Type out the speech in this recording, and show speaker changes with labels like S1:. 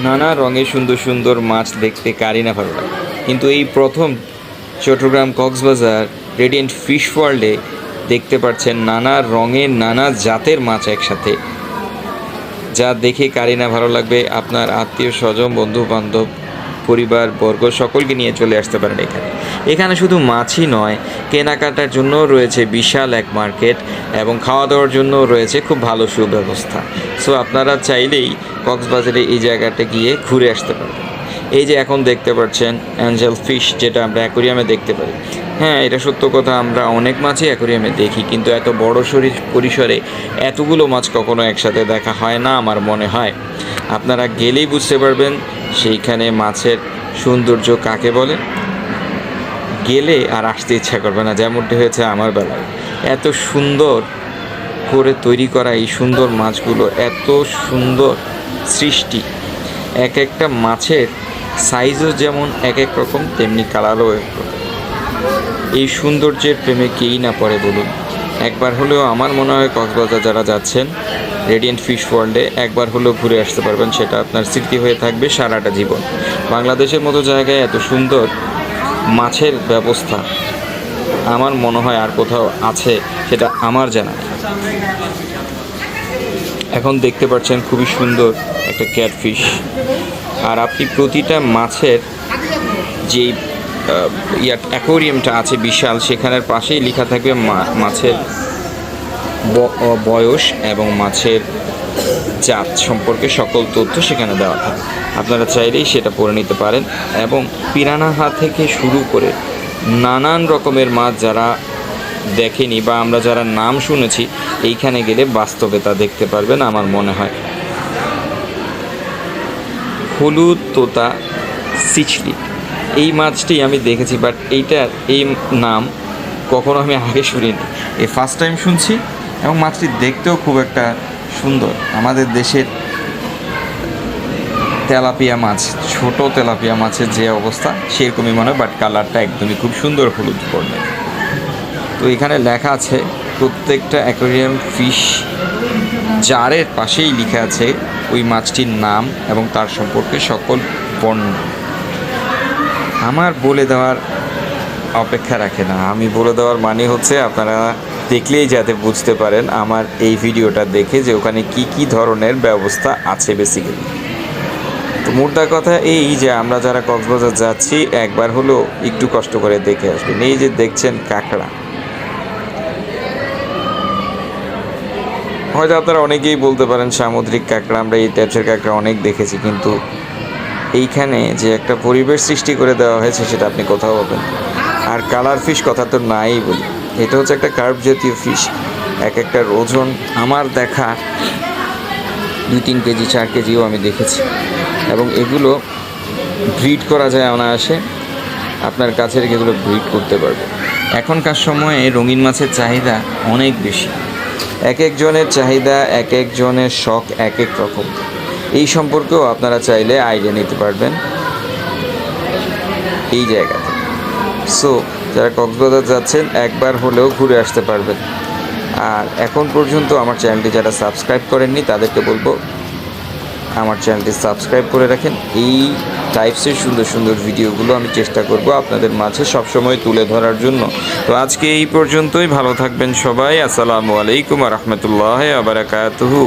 S1: নানা রঙের সুন্দর সুন্দর মাছ দেখতে কারি না ভালো লাগে। কিন্তু এই প্রথম চট্টগ্রাম কক্সবাজার রেডিয়েন্ট ফিশ ওয়ার্ল্ডে দেখতে পাচ্ছেন নানা রঙের নানা জাতের মাছ একসাথে। যা দেখে কারি না ভালো লাগবে আপনার আত্মীয় স্বজন বন্ধু বান্ধব পরিবার, বর্গ সকলকে নিয়ে চলে আসতে পারেন এখানে। এখানে শুধু মাছই নয়, কেনাকাটার জন্য রয়েছে বিশাল এক মার্কেট এবং খাওয়া দাওয়ার জন্য রয়েছে খুব ভালো সুব্যবস্থা। সো আপনারা চাইলেই কক্সবাজারে এই জায়গাটা গিয়ে ঘুরে আসতে পারবেন। এই যে এখন দেখতে পাচ্ছেন অ্যাঞ্জেল ফিশ যেটা আমরা অ্যাকোরিয়ামে দেখতে পারি হ্যাঁ এটা সত্য কথা, আমরা অনেক মাছই অ্যাকোরিয়ামে দেখি, কিন্তু এত বড় শরীর পরিসরে এতগুলো মাছ কখনো একসাথে দেখা হয় না, আমার মনে হয়। আপনারা গেলেই বুঝতে পারবেন সেইখানে মাছের সৌন্দর্য কাকে বলে? গেলে আর আসতে ইচ্ছা করবে না, যেমনটি হয়েছে আমার বেলায়। এত সুন্দর করে তৈরি করা এই সুন্দর মাছগুলো, এত সুন্দর সৃষ্টি। এক একটা মাছের সাইজও যেমন এক এক রকম, তেমনি কালারও এক রকম। এই সৌন্দর্যের প্রেমে কেই না পড়ে বলুন। একবার হলেও আমার মনে হয় কক্সবাজার যারা যাচ্ছেন রেডিয়েন্ট ফিশ ওয়ার্ল্ডে একবার হলেও ঘুরে আসতে পারবেন, সেটা আপনার স্মৃতি হয়ে থাকবে সারাটা জীবন। বাংলাদেশের মতো জায়গায় এত সুন্দর মাছের ব্যবস্থা আমার মনে হয় আর কোথাও আছে, সেটা আমার জানা এখন দেখতে পাচ্ছেন খুবই সুন্দর একটা ক্যাটফিশ। আর আপনি প্রতিটা মাছের যেই অ্যাকোরিয়ামটা আছে বিশাল, সেখানের পাশেই লেখা থাকবে মাছের বয়স এবং মাছের জাত সম্পর্কে সকল তথ্য সেখানে দেওয়া থাকে। আপনারা চাইলেই সেটা পড়ে নিতে পারেন এবং পিরানাহা থেকে শুরু করে নানান রকমের মাছ যারা দেখেনি বা আমরা যারা নাম শুনেছি, এইখানে গেলে বাস্তবে তা দেখতে পারবেন, আমার মনে হয়। হলুদ, তোতা, সিচলি, এই মাছটি আমি দেখেছি বাট এইটার, এই নাম কখনো আমি আগে শুনিনি। এই ফার্স্ট টাইম শুনছি। এবং মাছটি দেখতেও খুব একটা সুন্দর। আমাদের দেশের তেলাপিয়া মাছ, ছোট তেলাপিয়া মাছের যে অবস্থা, সেরকমই মনে হয় বাট কালারটা একদমই খুব সুন্দর হলুদ বর্ণের। তো এখানে লেখা আছে, প্রত্যেকটা অ্যাকোরিয়াম ফিশ জারের পাশেই লেখা আছে ওই মাছটির নাম এবং তার সম্পর্কে সকল বর্ণনা আমার বলে দেওয়ার অপেক্ষা রাখে না। আমি বলে দেওয়ার মানে হচ্ছে আপনারা দেখলেই যাতে বুঝতে পারেন আমার এই ভিডিওটা দেখে যে ওখানে কি কি ধরনের ব্যবস্থা আছে বেসিক্যালি তো মোদ্দা কথা এই যে আমরা যারা কক্সবাজার যাচ্ছি, একবার হলেও একটু কষ্ট করে দেখে আসবেন। এই যে দেখছেন কাঁকড়া। হয়তো আপনারা অনেকেই বলতে পারেন সামুদ্রিক কাঁকড়া, আমরা এই টাইপসের কাঁকড়া অনেক দেখেছি, কিন্তু এইখানে যে একটা পরিবেশ সৃষ্টি করে দেওয়া হয়েছে সেটা আপনি কোথাও পাবেন আর কালার ফিশ কথা তো নাই বলি। এটা হচ্ছে একটা কার্ভ জাতীয় ফিশ এক একটার ওজন, আমার দেখা দুই তিন কেজি, চার কেজিও আমি দেখেছি। এবং এগুলো ব্রিড করা যায় অনায়াসে। আপনার কাছে রেখে এগুলো ব্রিড করতে পারবে। এখনকার সময়ে রঙিন মাছের চাহিদা অনেক বেশি। এক একজনের চাহিদা, এক একজনের শখ, এক এক রকম। এই সম্পর্কেও আপনারা চাইলে আইডিয়া নিতে পারবেন। এই জায়গাতে। সো যারা কক্সবাজার যাচ্ছেন, একবার হলেও ঘুরে আসতে পারবেন। আর এখন পর্যন্ত আমার চ্যানেলটি যারা সাবস্ক্রাইব করেননি, তাদেরকে বলব, আমার চ্যানেলটি সাবস্ক্রাইব করে রাখেন। এই টাইপসের সুন্দর সুন্দর ভিডিওগুলো আমি চেষ্টা করব আপনাদের মাঝে সবসময় তুলে ধরার জন্য। তো আজকে এই পর্যন্তই, ভালো থাকবেন সবাই। আসসালামু আলাইকুম রহমতুল্লাহ আবরাকাতহু